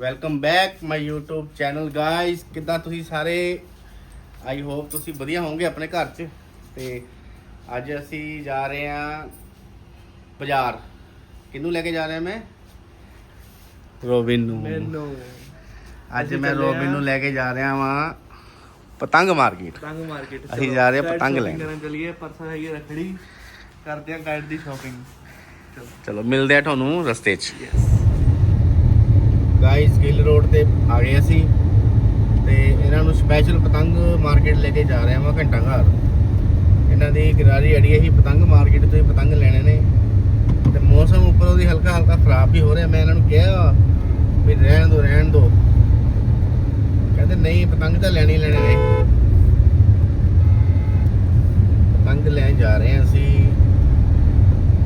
Welcome back my YouTube channel guys ਕਿੱਦਾਂ ਤੁਸੀਂ ਸਾਰੇ? ਆਈ ਹੋਪ ਤੁਸੀਂ ਵਧੀਆ ਹੋਵੋਗੇ ਆਪਣੇ ਘਰ 'ਚ। ਤੇ ਅੱਜ ਅਸੀਂ ਜਾ ਰਹੇ ਹਾਂ ਬਾਜ਼ਾਰ। ਕਿਹਨੂੰ ਲੈ ਕੇ ਜਾ ਰਿਹਾ ਮੈਂ? ਰੋਬਿਨ ਨੂੰ। ਮੈਨੂੰ। ਅੱਜ ਮੈਂ ਰੋਬਿਨ ਹਾਂ। ਨੂੰ ਲੈ ਕੇ ਜਾ ਰਿਹਾ ਵਾਂ ਪਤੰਗ ਮਾਰਕੀਟ। ਪਤੰਗ ਮਾਰਕੀਟ। ਅਸੀਂ ਜਾ ਰਹੇ ਹਾਂ ਪਤੰਗ ਲੈਣ। ਚਲੀਏ ਪਰਸੋਂ ਹੈਗੀ ਰੱਖੜੀ। ਕਰਦੇ ਆ ਗਾਈਡ ਦੀ ਸ਼ਾਪਿੰਗ ਚਲੋ। ਚਲੋ ਮਿਲਦੇ ਆ ਤੁਹਾਨੂੰ ਰਸਤੇ 'ਚ। ਯੈਸ ਗਾਇਸ ਗਿੱਲ ਰੋਡ ਤੇ ਆ ਗਏ ਅਸੀਂ ਤੇ ਇਹਨਾਂ ਨੂੰ ਸਪੈਸ਼ਲ ਪਤੰਗ ਮਾਰਕੀਟ ਲੈ ਕੇ ਜਾ ਰਿਹਾ ਹਾਂ ਘੰਟਾ ਘਰ। ਇਹਨਾਂ ਦੀ ਗਰਾਰੀ ਅੜੀ ਹੈ ਹੀ ਪਤੰਗ ਮਾਰਕੀਟ ਤੋਂ ਹੀ ਪਤੰਗ ਲੈਣੇ ਨੇ। ਤੇ ਮੌਸਮ ਉੱਪਰ ਉਹਦੀ ਹਲਕਾ ਹਲਕਾ ਖਰਾਬ ਵੀ ਹੋ ਰਿਹਾ, ਮੈਂ ਇਹਨਾਂ ਨੂੰ ਕਿਹਾ ਵੀ ਰਹਿਣ ਦੋ ਰਹਿਣ ਦੋ। ਕਹਿੰਦੇ ਨਹੀਂ, ਪਤੰਗ ਤਾਂ ਲੈਣੀ ਲੈਣੇ ਨੇ। ਪਤੰਗ ਲੈਣ ਜਾ ਰਹੇ ਹਾਂ ਅਸੀਂ।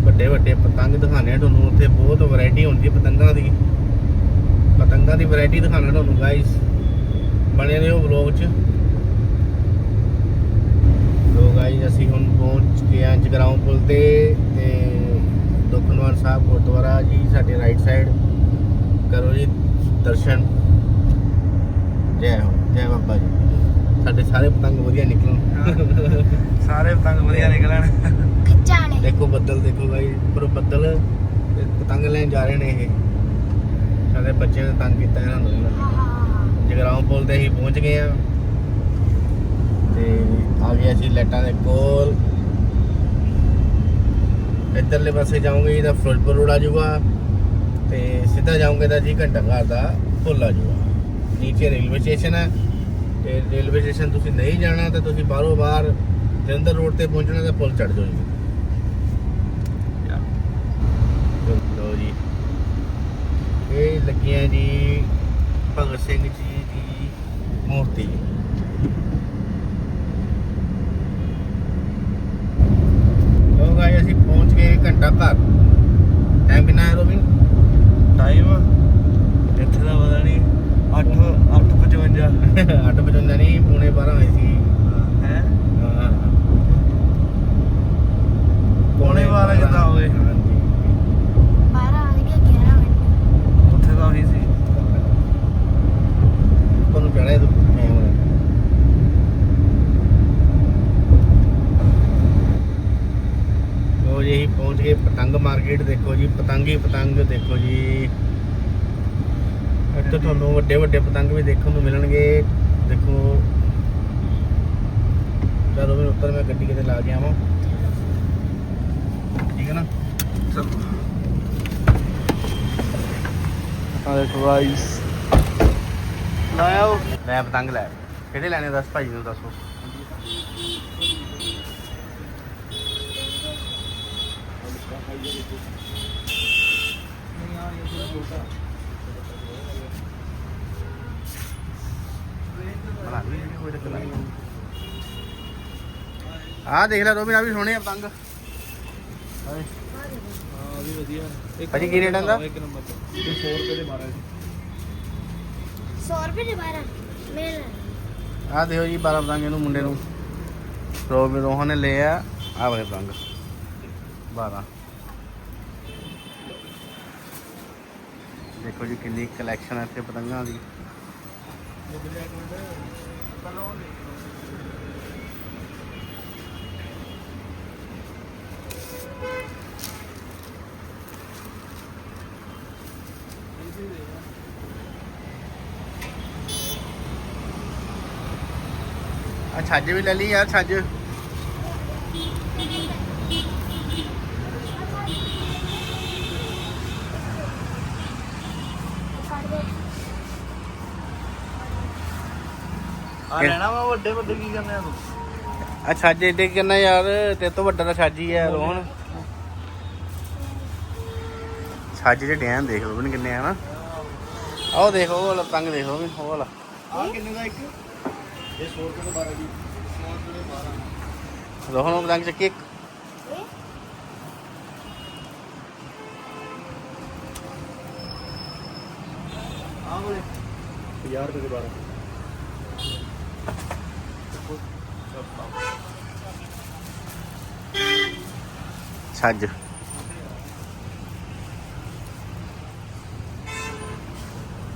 ਵੱਡੇ ਵੱਡੇ ਪਤੰਗ ਦਿਖਾਣੇ ਆ ਤੁਹਾਨੂੰ, ਉੱਥੇ ਬਹੁਤ ਵੈਰਾਈਟੀ ਹੁੰਦੀ ਹੈ ਪਤੰਗਾਂ ਦੀ। ਪਤੰਗਾਂ ਦੀ ਵੈਰਾਈਟੀ ਦਿਖਾਣਾ ਤੁਹਾਨੂੰ ਗਾਇਸ ਬਣੇ ਰਹੋ ਵਲੌਗ 'ਚ। ਲੋ ਗਾਇਸ ਅਸੀਂ ਹੁਣ ਪਹੁੰਚ ਗਏ ਹਾਂ ਜਗਰਾਉਂ ਪੁਲ ਤੇ ਤੇ ਦੁਖਨਵਾਰ ਸਾਹਿਬ ਗੁਰਦੁਆਰਾ ਜੀ ਸਾਡੇ ਰਾਈਟ ਸਾਈਡ ਕਰੋ ਜੀ ਦਰਸ਼ਨ। ਜੈ ਹੋ ਜੈ ਬਾਬਾ ਜੀ। ਸਾਡੇ ਸਾਰੇ ਪਤੰਗ ਵਧੀਆ ਨਿਕਲਣ। ਸਾਰੇ ਪਤੰਗ ਵਧੀਆ ਨਿਕਲਣ। ਖਿਚਾਣੇ ਦੇਖੋ ਬੱਦਲ ਦੇਖੋ ਗਾਇਸ ਉੱਪਰ ਬੱਦਲ ਤੇ ਪਤੰਗ ਲੈਣ ਜਾ ਰਹੇ ਨੇ ਇਹ। ਸਾਡੇ ਬੱਚਿਆਂ ਨੇ ਤੰਗ ਕੀਤਾ ਇਹਨਾਂ ਨੂੰ। ਜਗਰਾਉਂ ਪੁਲ ਤੇ ਅਸੀਂ ਪਹੁੰਚ ਗਏ ਆ ਤੇ ਆ ਗਏ ਅਸੀਂ ਲੈਟਾਂ ਦੇ ਕੋਲ। ਇੱਧਰਲੇ ਪਾਸੇ ਜਾਓਗੇ ਇਹਦਾ ਫਿਰੋਜ਼ਪੁਰ ਰੋਡ ਆ ਜਾਊਗਾ। ਤੇ ਸਿੱਧਾ ਜਾਓਗੇ ਤਾਂ ਜੀ ਘੰਟਾ ਘਰ ਦਾ ਪੁੱਲ ਆ ਜਾਊਗਾ। ਨੀਚੇ ਰੇਲਵੇ ਸਟੇਸ਼ਨ ਹੈ। ਤੇ ਰੇਲਵੇ ਸਟੇਸ਼ਨ ਤੁਸੀਂ ਨਹੀਂ ਜਾਣਾ ਤਾਂ ਤੁਸੀਂ ਬਾਹਰੋਂ ਬਾਹਰ ਜਲੰਧਰ ਰੋਡ ਤੇ ਪਹੁੰਚਣਾ ਤਾਂ ਪੁਲ ਚੜ ਜਾਓ ਜੀ ਲੋ ਜੀ ਇਹ ਲੱਗੀਆਂ ਜੀ ਭਗਤ ਸਿੰਘ ਜੀ ਦੀ ਮੂਰਤੀ। ਲੋ ਗਾਇਸ ਅਸੀਂ ਪਹੁੰਚ ਗਏ ਘੰਟਾ ਘਰ। ਟਾਈਮ ਕਿੰਨਾ ਹੈ ਰੋਬਿਨ ਟਾਈਮ ਇੱਥੇ ਦਾ ਪਤਾ ਨਹੀਂ। 8 8:55 8 ਵਜੇ ਨਹੀਂ ਪੌਣੇ 12 ਹੋਏ ਸੀ। ਹੈ। ਪੌਣੇ 12 ਕਿੱਦਾਂ ਹੋ ਗਏ? ਹਾਂਜੀ 12 ਵਜ ਕੇ 11 ਮਿੰਟ ਉੱਥੇ ਤਾਂ ਉਹੀ ਸੀ ਕਹਿਣਾ ਇਹ ਲੋ ਜੀ ਅਸੀਂ ਪਹੁੰਚ ਗਏ ਪਤੰਗ ਮਾਰਕੀਟ ਦੇਖੋ ਜੀ ਪਤੰਗ ਹੀ ਪਤੰਗ ਦੇਖੋ ਜੀ। ਇੱਥੇ ਤੁਹਾਨੂੰ ਵੱਡੇ ਵੱਡੇ ਪਤੰਗ ਵੀ ਦੇਖਣ ਨੂੰ ਮਿਲਣਗੇ। ਦੇਖੋ ਚਲੋ ਵੀ ਉੱਤਰ ਮੈਂ ਗੱਡੀ ਕਿਤੇ ਲਾ ਕੇ ਆਵਾਂ। ਠੀਕ ਹੈ ਨਾ? ਚਲੋ। ਆ ਦੇਖੋ ਗਾਇਸ ਲਾਇਆ ਲੈ ਪਤੰਗ ਲੈ ਕਿਹੜੇ ਲੈਣੇ ਦੱਸ ਭਾਈ ਨੂੰ ਦੱਸੋ। ਆਹ ਦੇਖ ਲੈ ਰੋਬਿਨ ਆ ਵੀ ਸੋਹਣੇ ਆ ਪਤੰਗ। ਹਾਂ ਵੀ ਵਧੀਆ ਇੱਕ ਭਾਜੀ ਕੀ ਰੇਟ ਆਂਦਾ? ਇੱਕ ਨੰਬਰ ਤੋਂ ਇਹ 100 ਰੁਪਏ ਦੇ ਮਾਰੇ 100 ਰੁਪਏ ਦੇ 12 ਮੇਰੇ ਆਹ ਦੇਖੋ ਜੀ 12 ਪਤੰਗ ਇਹਨੂੰ ਮੁੰਡੇ ਨੂੰ। ਰੋਬਿਨ ਰੋਹਨ ਨੇ ਲਏ ਆ ਵਾਲੇ ਪਤੰਗ 12 ਦੇਖੋ ਜੀ ਕਿੰਨੀ ਕਲੈਕਸ਼ਨ ਹੈ ਇੱਥੇ ਪਤੰਗਾਂ ਦੀ ਆ ਛੱਜ ਵੀ ਲੈ ਲਈ ਯਾਰ ਛੱਜ। ਆ ਲੈਣਾ ਵਾ ਵੱਡੇ ਵੱਡੇ ਕੀ ਕਰਨੇ ਆ ਤੂੰ? ਆ ਛੱਜ ਏਡੇ ਕਿੰਨਾ ਯਾਰ ਤੇਰੇ ਤੋਂ ਵੱਡਾ ਤਾਂ ਛੱਜ ਹੀ ਹੈ ਰੋਹਨ। ਛੱਜ ਦੇ ਡੈਨ ਦੇਖ ਲਓ ਵੀ ਕਿੰਨੇ ਆ ਨਾ ਆਹ ਦੇਖੋ ਉਹ ਵਾਲਾ ਦੇਖੋ ਵੀ ਉਹ ਵਾਲਾ। ਆ ਕਿੰਨੇ ਦਾ ਇੱਕ? ਇਹ 100 ਰੁਪਏ ਦੇ 12 ਜੀ 100 ਰੁਪਏ ਦੇ। 12 ਰੋਹਨ ਉਹ ਪਤੰਗ ਚੱਕੀ ਇੱਕ ਇਹ ਆ ਬੋਲੇ 50 ਰੁਪਏ ਛੱਜ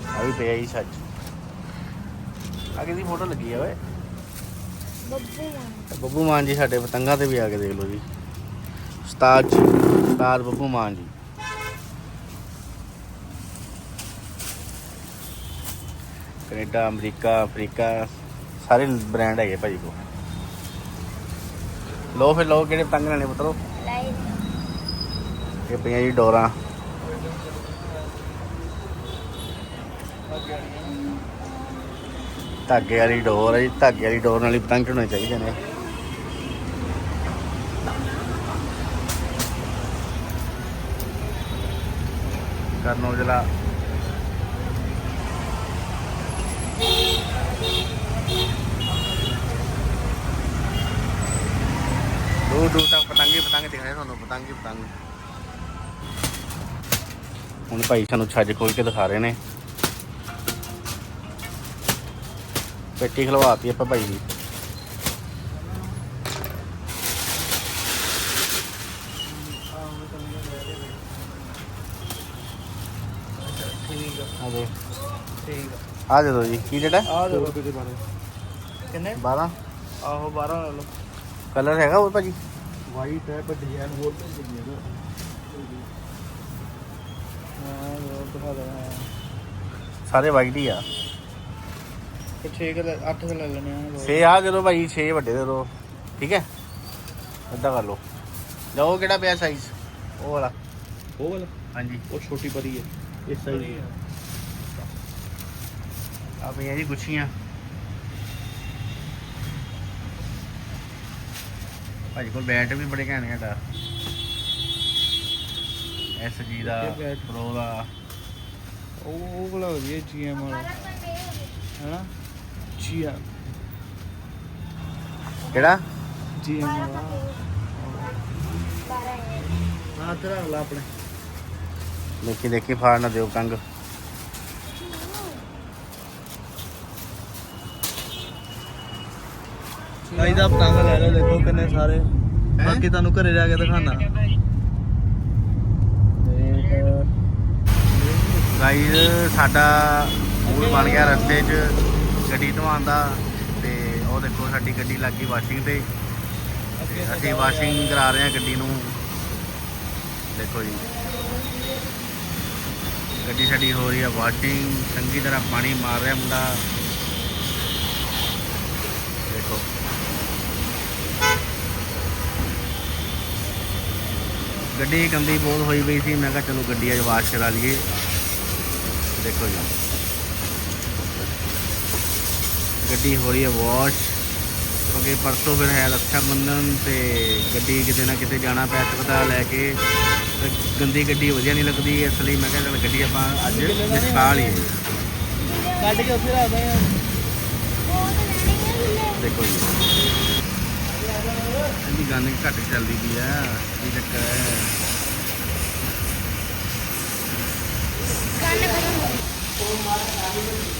ਆ ਵੀ ਪਿਆ ਜੀ ਛੱਜ ਆ ਕਿਹਦੀ ਫੋਟੋ ਲੱਗੀ ਆ ਓਏ ਬੱਬੂ ਮਾਨ ਬੱਬੂ ਮਾਨ ਜੀ ਸਾਡੇ ਪਤੰਗਾਂ ਤੇ ਵੀ ਆ ਕੇ ਦੇਖ ਲਓ ਜੀ। ਉਸਤਾਦ ਜੀ, ਉਸਤਾਦ Babbu Maan ji. Canada, America, Africa, ਸਾਰੇ ਬ੍ਰਾਂਡ ਹੈਗੇ ਭਾਜੀ ਕੋ ਲੋ ਫਿਰ ਲੋ ਕਿਹੜੇ ਪਤੰਗ ਲੈਣੇ ਪੁੱਤਰੋ। ਇਹ ਪਈਆਂ ਜੀ ਡੋਰਾਂ। ਧਾਗੇ ਵਾਲੀ ਡੋਰ ਹੈ ਜੀ, ਧਾਗੇ ਵਾਲੀ ਡੋਰ ਨਾਲ ਹੀ ਪਤੰਗ ਢੋਣੇ ਚਾਹੀਦੇ ਨੇ। ਕਰਨ ਔਜਲਾ ਦੂਰ ਦੂਰ ਤੱਕ ਪਤੰਗੇ ਪਤੰਗ ਦਿਖ ਰਹੇ ਤੁਹਾਨੂੰ, ਪਤੰਗੀ ਪਤੰਗ। ਹੁਣ ਭਾਈ ਸਾਨੂੰ ਛੱਜ ਖੋਲ ਕੇ ਦਿਖਾ ਰਹੇ ਨੇ। ਪੇਟੀ ਖਲਵਾਤੀ ਆਪਾਂ ਭਾਈ ਦੀ। ਆ। ਦੇ ਠੀਕ ਆ। ਦੇ ਦੋ ਜੀ ਕੀ ਡੇਟ ਹੈ? ਆ ਆ ਦੇਖੋ ਕਿਤੇ ਬਾਰੇ। ਕਿੰਨੇ? 12 ਆਹੋ 12 ਲੈ ਲਓ। ਕਲਰ ਹੈਗਾ ਉਹ ਭਾਜੀ? ਵਾਈਟ ਹੈ ਪਰ ਡਿਜ਼ਾਈਨ ਹੋਰ ਤੇ ਨਹੀਂ ਹੈ ਹਾਂ ਉਹ ਦਿਖਾ ਦੇ। ਸਾਰੇ ਵਾਈਟ ਹੀ ਆ। 6 ਕਿ 8 ਕਿ ਲੈ ਲੈਣੇ ਆ 6 ਆ ਦੇ ਦੋ ਭਾਈ 6 ਵੱਡੇ ਦੇ ਦੋ ਠੀਕ ਹੈ? ਏਦਾਂ ਕਰ ਲਓ। ਲਓ ਕਿਹੜਾ ਪਿਆ ਸਾਈਜ਼ ਉਹ ਵਾਲਾ। ਉਹ ਵਾਲਾ? ਹਾਂਜੀ। ਉਹ ਛੋਟੀ ਪਰੀ ਹੈ। ਇਸ ਸਾਈਜ਼ ਆ ਪਈਆਂ ਜੀ ਗੁੱਛੀਆਂ। ਭਾਜੀ ਕੋਲ ਬੈਟ ਵੀ ਬੜੇ ਘੈਂਟ ਘੈਂਟ ਆ। ਐਸ ਜੀ ਦਾ? ਪ੍ਰੋ ਦਾ। ਉਹ ਉਹ ਵਾਲਾ ਵਧੀਆ ਜੀਐਮ ਵਾਲਾ ਹੈਨਾ? ਜੀਐਮ ਕਿਹੜਾ? ਜੀਐਮ ਵਾਲਾ ਬਾਰਾਂ ਹੈ ਹਾਂ ਤੇਰਾ ਅਗਲਾ ਆਪਣੇ। ਦੇਖੀ ਦੇਖੀ ਫਾੜ ਨਾ ਦਿਓ ਕੰਗ। ਭਾਈ ਦਾ ਪਤੰਗ ਲੈ ਲਓ ਦੇਖੋ ਕਿੰਨੇ ਸਾਰੇ। ਬਾਕੀ ਤੁਹਾਨੂੰ ਘਰੇ ਜਾ ਕੇ ਦਿਖਾਣਾ ਗਾਈਜ਼ ਸਾਡਾ ਮੂਲ ਬਣ ਗਿਆ ਰਸਤੇ 'ਚ। ਗੱਡੀ ਧਵਾਉਣ ਦਾ ਤੇ ਉਹ ਦੇਖੋ ਸਾਡੀ ਗੱਡੀ ਲੱਗ ਗਈ ਵਾਸ਼ਿੰਗ ਤੇ। ਤੇ ਅਸੀਂ ਵਾਸ਼ਿੰਗ ਕਰਾ ਰਹੇ ਹਾਂ ਗੱਡੀ ਨੂੰ। ਦੇਖੋ ਜੀ। ਗੱਡੀ ਸਾਡੀ ਹੋ ਰਹੀ ਹੈ ਵਾਸ਼ਿੰਗ ਚੰਗੀ ਤਰ੍ਹਾਂ ਪਾਣੀ ਮਾਰ ਰਿਹਾ ਮੁੰਡਾ। ਦੇਖੋ। ਗੱਡੀ ਗੰਦੀ ਬਹੁਤ ਹੋਈ ਪਈ ਸੀ, ਮੈਂ ਕਿਹਾ ਚਲੋ ਗੱਡੀ ਅੱਜ ਵਾਸ਼ ਕਰਾ ਲਈਏ। ਦੇਖੋ ਜੀ। ਗੱਡੀ ਹੋ ਰਹੀ ਹੈ ਵਾਸ਼ ਕਿਉਂਕਿ ਪਰਸੋਂ ਫਿਰ ਹੈ ਰੱਖਿਆ ਬੰਧਨ ਤੇ ਗੱਡੀ ਕਿਤੇ ਨਾ ਕਿਤੇ ਜਾਣਾ ਪੈ ਸਕਦਾ ਲੈ ਕੇ। ਤੇ ਗੰਦੀ ਗੱਡੀ ਵਧੀਆ ਨਹੀਂ ਲੱਗਦੀ ਇਸ ਲਈ ਮੈਂ ਕਿਹਾ ਚਲ ਗੱਡੀ ਆਪਾਂ ਅੱਜ ਨਿਸਕਾ ਲਈਏ। ਕੱਢ ਕੇ ਉੱਥੇ ਰੱਖਦੇ ਆ। ਉਹ ਤਾਂ ਲੈਣੀ ਹੈ ਦੇਖੋ ਜੀ। ਇਹਦੀ ਗਾਣੇ ਘੱਟ ਚੱਲਦੀ ਪਈ ਆ ਕੀ ਚੱਕਰ ਹੈ? ਕੰਨ ਖਤਮ ਗਾ-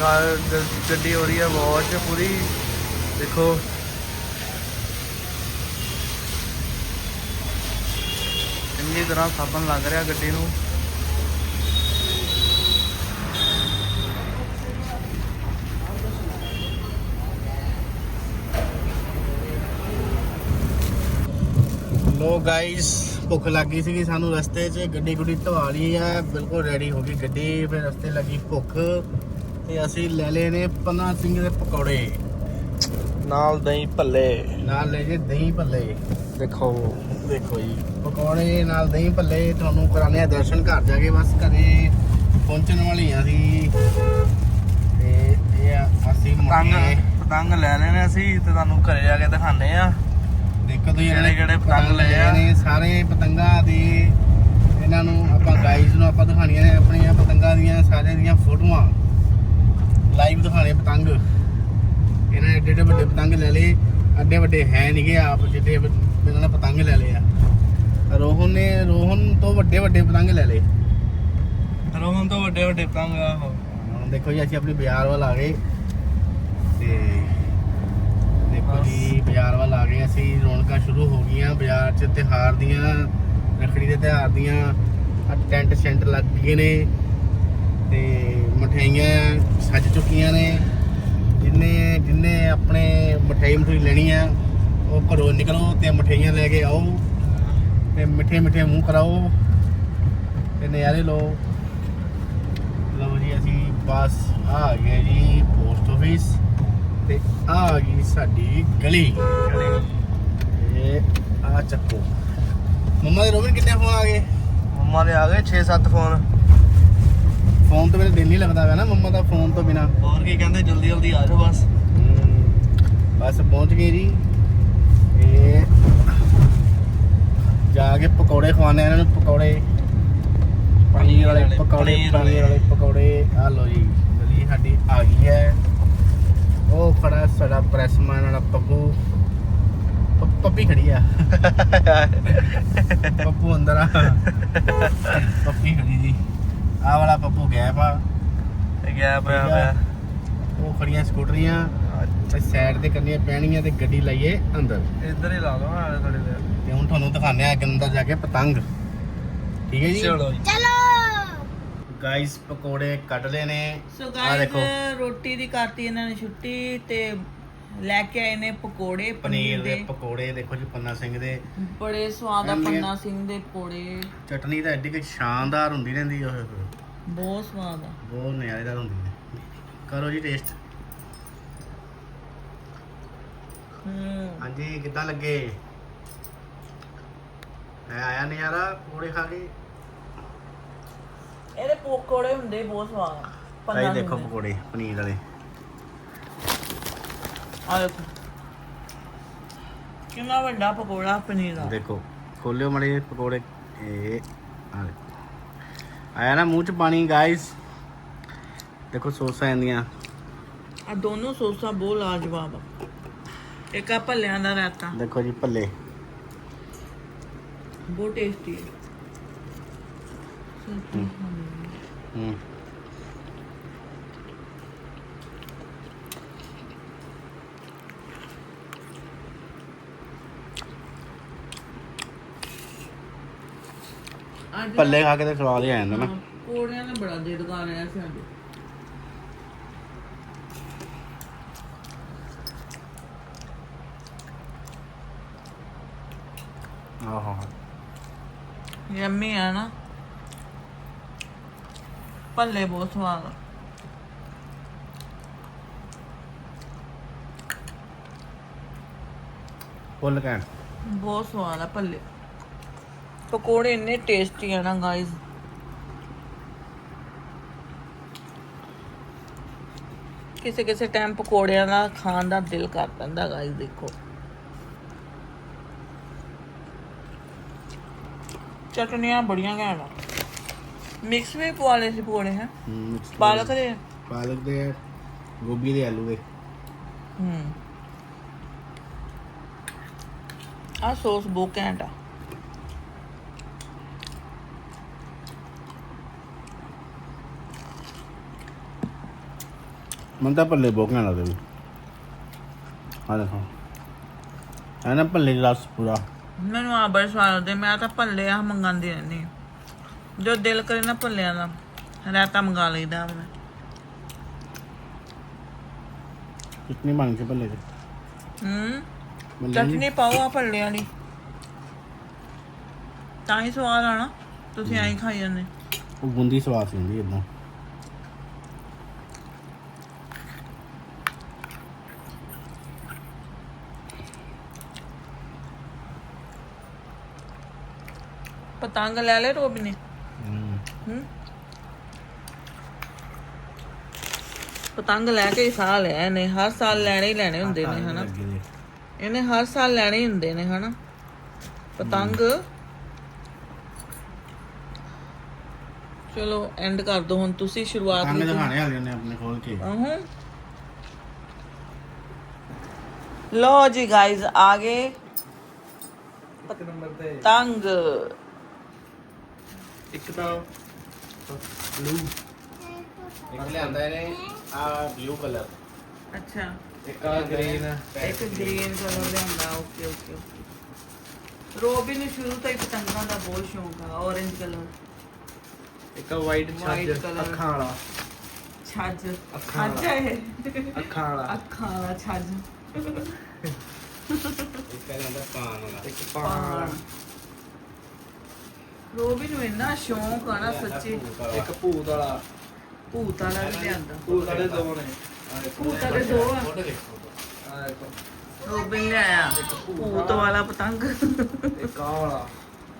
ਗ- ਗੱਡੀ ਹੋ ਰਹੀ ਹੈ ਵਾਸ਼ ਪੂਰੀ। ਦੇਖੋ। ਚੰਗੀ ਤਰ੍ਹਾਂ ਸਾਬਣ ਲੱਗ ਰਿਹਾ ਗੱਡੀ ਨੂੰ। ਲੋ ਗਾਇਸ ਭੁੱਖ ਲੱਗੀ ਸੀਗੀ ਸਾਨੂੰ ਰਸਤੇ 'ਚ, ਗੱਡੀ ਗੁੱਡੀ ਧਵਾ ਲਈ ਆ, ਬਿਲਕੁਲ ਰੈਡੀ ਹੋ ਗਈ ਗੱਡੀ, ਫਿਰ ਰਸਤੇ ਲੱਗੀ ਭੁੱਖ। ਤੇ ਅਸੀਂ ਲੈ ਲਏ ਨੇ ਪੰਨਾ ਸਿੰਘ ਦੇ ਪਕੌੜੇ। ਨਾਲ ਦਹੀਂ ਭੱਲੇ। ਨਾਲ ਲੈ ਜੇ ਦਹੀਂ ਭੱਲੇ। ਦੇਖੋ। ਦੇਖੋ ਜੀ ਪਕੌੜੇ ਨਾਲ ਦਹੀਂ ਭੱਲੇ ਤੁਹਾਨੂੰ ਕਰਾਣੇ ਆ ਦਰਸ਼ਨ ਘਰ ਜਾ ਕੇ ਬਸ ਘਰੇ ਪਹੁੰਚਣ ਵਾਲੀ ਆ ਅਸੀਂ। ਤੇ ਇਹ ਅਸੀਂ ਪਤੰਗ ਪਤੰਗ ਲੈ ਲੈਣੇ ਅਸੀਂ ਤੇ ਤੁਹਾਨੂੰ ਘਰੇ ਜਾ ਕੇ ਦਿਖਾਣੇ ਆ ਦੇਖੋ ਤੁਸੀਂ ਕਿਹੜੇ ਕਿਹੜੇ ਪਤੰਗ ਲਏ ਆ। ਨੇ ਸਾਰੇ ਪਤੰਗਾਂ ਦੇ ਇਹਨਾਂ ਨੂੰ ਆਪਾਂ ਗਾਈਜ਼ ਨੂੰ ਆਪਾਂ ਦਿਖਾਣੀਆਂ ਨੇ ਆਪਣੀਆਂ ਪਤੰਗਾਂ ਦੀਆਂ ਸਾਰਿਆਂ ਦੀਆਂ ਫੋਟੋਆਂ। ਲਾਈਵ ਦਿਖਾਣੇ ਪਤੰਗ। ਇਹਨਾਂ ਨੇ ਏਡੇ ਏਡੇ ਵੱਡੇ ਪਤੰਗ ਲੈ ਲਏ। ਅੱਡੇ ਵੱਡੇ ਹੈ ਨਹੀਂਗੇ ਆਪ ਜਿੱਡੇ ਇਹਨਾਂ ਨੇ ਪਤੰਗ ਲੈ ਲਏ ਆ। ਰੋਹਨ ਨੇ ਰੋਹਨ ਤੋਂ ਵੱਡੇ ਵੱਡੇ ਪਤੰਗ ਲੈ ਲਏ। ਰੋਹਨ ਤੋਂ ਵੱਡੇ ਵੱਡੇ ਪਤੰਗ ਆ ਹੁਣ ਦੇਖੋ ਜੀ ਅਸੀਂ ਆਪਣੀ ਬਾਜ਼ਾਰ ਵੱਲ ਆ ਗਏ। ਤੇ ਦੇਖੋ ਜੀ ਬਾਜ਼ਾਰ ਵੱਲ ਆ ਗਏ ਅਸੀਂ। ਰੌਣਕਾਂ ਸ਼ੁਰੂ ਹੋ ਗਈਆਂ। ਬਾਜ਼ਾਰ 'ਚ ਤਿਹਾਰ ਦੀਆਂ ਰੱਖੜੀ ਦੇ ਤਿਹਾਰ ਦੀਆਂ ਟੈਂਟ ਸੈਂਟਰ ਲੱਗ ਗਏ ਨੇ। ਤੇ ਮਠਿਆਈਆਂ ਸੱਜ ਚੁੱਕੀਆਂ ਨੇ। ਜਿੰਨੇ ਜਿੰਨੇ ਆਪਣੇ ਮਠਿਆਈ ਮਠੂਈ ਲੈਣੀ ਆ, ਉਹ ਘਰੋਂ ਨਿਕਲੋ ਤੇ ਮਠਿਆਈਆਂ ਲੈ ਕੇ ਆਓ। ਤੇ ਮਿੱਠੇ ਮਿੱਠੇ ਮੂੰਹ ਕਰਾਓ ਤੇ ਨਜ਼ਾਰੇ ਲਓ। ਲਓ ਜੀ, ਅਸੀਂ ਬਸ ਆ ਗਏ ਜੀ ਪੋਸਟ ਆਫਿਸ ਤੇ ਆ ਗਈ ਸਾਡੀ ਗਲੀ। ਇਹ ਆ ਚੱਕੋ। ਮੰਮਾ ਦੇ ਰੋਬਿਨ ਕਿੰਨੇ ਫੋਨ ਆ ਗਏ? ਮੰਮਾ ਦੇ ਆ ਗਏ 6-7 ਫੋਨ। ਫੋਨ ਤੋਂ ਮੇਰੇ ਦਿਲ ਨਹੀਂ ਲੱਗਦਾ ਵਾ ਨਾ ਮੰਮਾ ਦਾ ਫੋਨ ਤੋਂ ਬਿਨਾ। ਹੋਰ ਕੀ ਕਹਿੰਦੇ? ਜਲਦੀ ਜਲਦੀ ਆ ਜਾਓ ਬਸ। ਬਸ ਪਹੁੰਚ ਗਏ ਜੀ। ਇਹ ਜਾ ਕੇ ਪਕੌੜੇ ਖਵਾਣੇ ਇਹਨਾਂ ਨੂੰ ਪਕੌੜੇ। ਪਨੀਰ ਵਾਲੇ ਪਕੌੜੇ ਪਨੀਰ ਵਾਲੇ। ਪਕੌੜੇ। ਆ ਲੋ ਜੀ ਗਲੀ ਸਾਡੀ ਆ ਗਈ ਹੈ। ਉਹ ਖੜਾ ਸਾਡਾ ਪ੍ਰੈਸਮੈਨ ਵਾਲਾ ਪੱਪੂ ਪੱਪੀ ਖੜੀ ਆ। ਪੱਪੂ ਅੰਦਰ ਆ। ਪੱਪੀ ਖੜੀ ਜੀ। ਆ ਵਾਲਾ ਪੱਪੂ ਗੈਪ ਆ। ਤੇ ਗਿਆ ਪਿਆ ਪਿਆ। ਉਹ ਖੜੀਆਂ ਸਕੂਟਰੀਆਂ ਤੇ ਸਾਈਡ ਤੇ ਕਰਨੀਆਂ ਪੈਣੀਆਂ ਤੇ ਗੱਡੀ ਲਾਈਏ ਅੰਦਰ। ਇੱਧਰ ਹੀ ਲਾ ਦੋ ਨਾਲੇ ਥੋੜੀ ਦੇਰ ਤੇ ਹੁਣ ਤੁਹਾਨੂੰ ਦਿਖਾਉਂਦੇ ਆ ਕਿ ਅੰਦਰ ਜਾ ਕੇ ਪਤੰਗ। ਠੀਕ ਹੈ ਜੀ? ਚਲੋ ਜੀ। ਚਲੋ। ਗਾਇਸ ਪਕੌੜੇ ਕੱਢ ਲਏ ਨੇ। ਸੋ ਆ ਗਾਇਸ ਦੇਖੋ। ਰੋਟੀ ਦੀ ਕਰਤੀ ਇਹਨਾਂ ਨੇ ਛੁੱਟੀ ਤੇ ਲੈ ਕੇ ਆਏ ਨੇ ਪਕੌੜੇ ਪਨੀਰ ਦੇ ਪਕੌੜੇ ਦੇਖੋ ਜੀ ਪੰਨਾ ਸਿੰਘ ਦੇ। ਬੜੇ ਸਵਾਦ ਆ ਪੰਨਾ ਸਿੰਘ ਦੇ ਪਕੌੜੇ। ਚਟਨੀ ਤਾਂ ਐਡੀ ਕਿ ਸ਼ਾਨਦਾਰ ਹੁੰਦੀ ਰਹਿੰਦੀ ਉਹ ਬਹੁਤ ਸਵਾਦ ਆ। ਬਹੁਤ ਨਜ਼ਾਰੇਦਾਰ ਹੁੰਦੀ ਹੈ ਕਰੋ ਜੀ ਟੇਸਟ ਹੂੰ। ਹਾਂਜੀ ਕਿੱਦਾਂ ਲੱਗੇ? ਐ ਆਇਆ ਨਜ਼ਾਰਾ ਪਕੌੜੇ ਖਾ ਕੇ। ਇਹਦੇ ਪਕੌੜੇ ਹੁੰਦੇ ਬਹੁਤ ਸਵਾਦ ਆ। ਭਾਈ ਪੰਨਾ ਦੇਖੋ। ਪਕੌੜੇ ਪਨੀਰ ਵਾਲੇ। ਆ ਦੇਖੋ। ਕਿੰਨਾ ਵੱਡਾ ਪਕੌੜਾ ਪਨੀਰ ਦਾ ਦੇਖੋ ਖੋਲਿਓ ਮੜੇ ਪਕੌੜੇ। ਇਹ ਆ ਦੇਖੋ। ਆਇਆ ਨਾ ਮੂੰਹ ਚ ਪਾਣੀ ਗਾਇਸ ਦੇਖੋ ਸੋਸਾਂ ਆਂਦੀਆਂ ਆ ਦੋਨੋਂ ਸੌਸਾਂ ਬਹੁਤ ਲਾਜਵਾਬ ਆ। ਇੱਕ ਆ ਭੱਲਿਆਂ ਦਾ ਰਾਇਤਾ। ਦੇਖੋ ਜੀ ਭੱਲੇ। ਬਹੁਤ ਟੇਸਟੀ ਹੈ। ਹੂੰ। ਅੱਜ ਭੱਲੇ ਖਾ ਕੇ ਤੇ ਸਵਾਦ ਹੀ ਆ ਜਾਂਦਾ ਨਾ। ਹਾਂ, ਪਕੌੜਿਆਂ ਨੇ ਬੜਾ ਕਰ ਰਿਹਾ ਸੀ ਅੱਜ। ਆਹੋ। ਯੰਮੀ ਆ ਨਾ। ਭੱਲੇ ਬਹੁਤ ਸਵਾਦ ਆ। ਫੁੱਲ ਕਹਿਣ ਬਹੁਤ ਸਵਾਦ ਆ ਭੱਲੇ ਪਕੌੜੇ ਇੰਨੇ ਟੇਸਟੀ ਆ ਨਾ ਗਾਇਸ ਕਿਸੇ ਕਿਸੇ ਟਾਈਮ ਪਕੌੜਿਆਂ ਦਾ ਖਾਣ ਦਾ ਦਿਲ ਕਰ ਪੈਂਦਾ ਗਾਇਸ ਦੇਖੋ। ਚਟਨੀਆਂ ਬੜੀਆਂ ਘੈਂਟ ਆ। ਮਿਕਸ ਵੀ ਪਵਾ ਲਏ ਸੀ ਪਕੌੜੇ ਹੈ? ਪਾਲਕ ਦੇ? ਪਾਲਕ ਦੇ ਗੋਭੀ ਦੇ ਆਲੂ ਦੇ। ਹੂੰ। ਆ ਸੌਸ ਬਹੁਤ ਘੈਂਟ ਆ। ਮਨ ਤਾਂ ਭੱਲੇ ਬਹੁਤ ਘੈਂਟ ਲੱਗਦੇ ਵੀ ਆ ਦੇਖੋ। ਹੈ ਨਾ ਭੱਲੇ ਦਾ ਰਸ ਪੂਰਾ। ਮੈਨੂੰ ਆ ਬੜੇ ਸਵਾਦ ਲੱਗਦੇ ਮੈਂ ਤਾਂ ਭੱਲੇ ਆ ਮੰਗਾਉਂਦੀ ਰਹਿੰਦੀ ਹਾਂ। ਜੋ ਦਿਲ ਕਰੇ ਨਾ ਭੱਲਿਆਂ ਦਾ ਰਾਇਤਾ ਮੰਗਾ ਲਈਦਾ ਮੈਂ ਕਿਤਨੀ ਬਣ ਕੇ ਭੱਲੇ ਦੇ। ਹੂੰ? ਭੱਲੇ ਚਟਨੀ ਪਾਓ ਆ ਭੱਲਿਆਂ ਵਾਲੀ। ਤਾਂ ਹੀ ਸਵਾਦ ਆਣਾ ਤੁਸੀਂ ਐਂ ਹੀ ਖਾਈ ਜਾਂਦੇ। ਉਹ ਗੁੰਦੀ ਸਵਾਦ ਹੁੰਦੀ ਇਦਾਂ ਪਤੰਗ ਲੈ ਲੈ ਰੋਬ ਨੇ। ਹੂੰ। ਹੂੰ ਪਤੰਗ ਲੈ ਕੇ ਹੀ ਸਾਹ ਲਿਆ ਨੇ ਹਰ ਸਾਲ ਲੈਣੇ ਹੀ ਲੈਣੇ ਹੁੰਦੇ ਨੇ ਹਨਾ। ਇਹਨੇ ਹਰ ਸਾਲ ਲੈਣੇ ਹੀ ਹੁੰਦੇ ਨੇ ਹਨਾ। ਪਤੰਗ। ਚਲੋ ਐਂਡ ਕਰ ਦੋ ਹੁਣ ਤੁਸੀਂ ਸ਼ੁਰੂਆਤ ਪਤੰਗ ਦਿਖਾਣੇ ਵਾਲੇ ਨੇ ਆਪਣੇ ਖੋਲ ਕੇ। ਆਹੋ ਲੋ ਜੀ ਗਾਇਜ਼ ਆ ਗਏ। ਇੱਕ ਨੰਬਰ ਤੇ। ਤੰਗ। ਇੱਕ ਤਾਂ ਬਲੂ ਇੱਕ ਲਿਆਂਦਾ ਇਹਨੇ ਆ ਬਲੂ ਕਲਰ ਅੱਛਾ। ਇੱਕ ਆ ਗ੍ਰੀਨ ਇੱਕ ਗ੍ਰੀਨ ਕਲਰ ਲਿਆਂਦਾ ਓਕੇ ਓਕੇ ਓਕੇ ਰੋਬੀ ਨੂੰ ਸ਼ੁਰੂ ਤੋਂ ਹੀ ਪਤੰਗਾਂ ਦਾ ਬਹੁਤ ਸ਼ੌਂਕ ਆ orange ਕਲਰ ਇੱਕ ਵਾਈਟ White ਛੱਜ colour। ਅੱਖਾਂ ਵਾਲਾ। ਛੱਜ। ਅੱਖਾਂ ਛੱਜ ਵਾਲਾ। ਹੈ ਅੱਖਾਂ ਵਾਲਾ। ਅੱਖਾਂ ਵਾਲਾ ਛੱਜ। ਇੱਕ ਕਹਿੰਦਾ ਪਾਨ ਵਾਲਾ। ਇੱਕ ਪਾਣ ਵਾਲਾ। ਰੋਬੀ ਨੂੰ ਇੰਨਾ ਸ਼ੌਂਕ ਆ ਨਾ ਸੱਚੀ। ਇੱਕ ਭੂਤ ਵਾਲਾ। ਭੂਤ ਵਾਲਾ ਵੀ ਲਿਆਂਦਾ। ਭੂਤ ਵਾਲੇ ਦੋ ਨੇ। ਭੂਤ ਵਾਲੇ ਦੋ ਆ। ਦੇਖੋ ਆਹ ਦੇਖੋ। ਰੋਬਿਨ ਲਿਆਇਆ ਭੂਤ ਵਾਲਾ। ਪਤੰਗ। ਇੱਕ ਆਹ ਵਾਲਾ।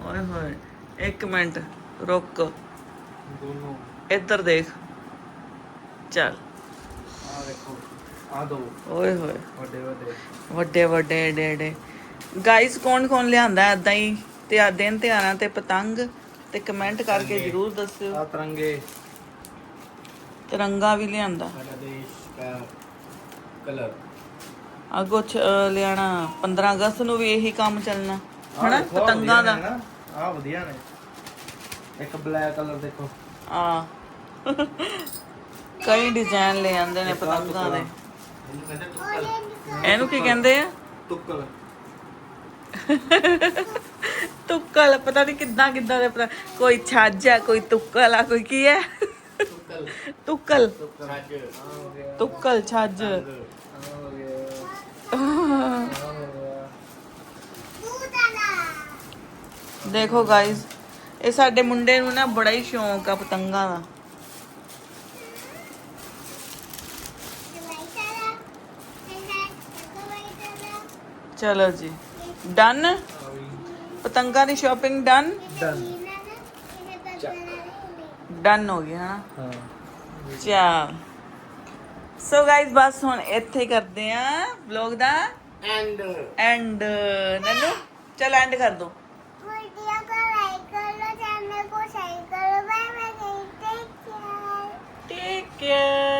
ਓਏ ਹੋਏ ਇੱਕ ਮਿੰਟ ਰੁਕ। ਦੋਨੋਂ। ਇੱਧਰ ਦੇਖ। ਚੱਲ। ਆਹ ਦੇਖੋ। ਆਹ ਦੋ। ਓਏ ਹੋਏ। ਵੱਡੇ ਵੱਡੇ। ਵੱਡੇ ਵੱਡੇ ਏਡੇ ਏਡੇ। ਗਾਇਸ ਕੌਣ ਕੌਣ ਲਿਆਂਦਾ ਐਦਾਂ ਹੀ? ਤੇ ਆ ਦਿਨ ਤਿਉਹਾਰਾਂ ਤੇ ਪਤੰਗ ਤੇ ਕਮੈਂਟ ਕਰਕੇ ਜਰੂਰ ਦੱਸਿਓ। ਆਹ ਤਿਰੰਗੇ। ਤਿਰੰਗਾ ਵੀ ਲਿਆਂਦਾ। ਸਾਡਾ ਦੇਸ਼ ਦਾ ਕਲਰ। ਅਹ ਲਿਆਣਾ। 15 ਅਗਸਤ ਨੂੰ ਵੀ ਇਹੀ ਕੰਮ ਚੱਲਣਾ। ਹਨਾ? ਪਤੰਗਾਂ ਦਾ। ਆਹ ਵਧੀਆ ਨੇ। ਇੱਕ ਬਲੈਕ ਕਲਰ ਦੇਖੋ। ਆ। ਕਈ ਡਿਜ਼ਾਈਨ ਲੈ ਆਂਦੇ ਨੇ ਪਤੰਗਾਂ ਦੇ। ਇਹਨੂੰ ਟੁੱਕਲ। ਕੀ ਕਹਿੰਦੇ ਆ? ਤੁੱਕਲ ਤੁੱਕਲ ਪਤਾ ਨਹੀਂ ਕਿੱਦਾਂ ਕਿੱਦਾਂ ਦੇ ਪਤਾ ਕੋਈ ਛੱਜ ਆ ਕੋਈ ਤੁੱਕਲ ਆ ਕੋਈ ਕੀ ਹੈ ਟੁੱਕਲ ਤੁੱਕਲ ਛੱਜ ਆਹ ਹੋ ਗਿਆ ਤੁੱਕਲ ਛੱਜ ਆਹ ਹੋ ਗਿਆ ਆਹ ਹੋ ਗਿਆ ਦੇਖੋ ਗਾਇਸ ਇਹ ਸਾਡੇ ਮੁੰਡੇ ਨੂੰ ਨਾ ਬੜਾ ਹੀ ਸ਼ੌਂਕ ਆ ਪਤੰਗਾਂ ਦਾ ਚਲੋ ਜੀ ਡਨ ਆਹ ਵੀ ਪਤੰਗਾਂ ਦੀ ਸ਼ਾਪਿੰਗ ਡਨ ਡਨ ਡਨ ਹੋ ਗਈ ਹਨਾ? ਹਾਂ। ਚਲ। ਸੋ ਗਾਇਸ ਬਸ ਹੁਣ ਇੱਥੇ ਕਰਦੇ ਆ ਵਲੌਗ ਦਾ। ਐਂਡ ਐਂਡ ਨੰਨੂ ਚਲ ਐਂਡ ਕਰ ਦੋ। ਵੀਡੀਓ ਕੋ ਲਾਈਕ ਕਰ ਲੋ ਚੈਨਲ ਕੋ ਸ਼ੇਅਰ ਕਰੋ bye bye take care take care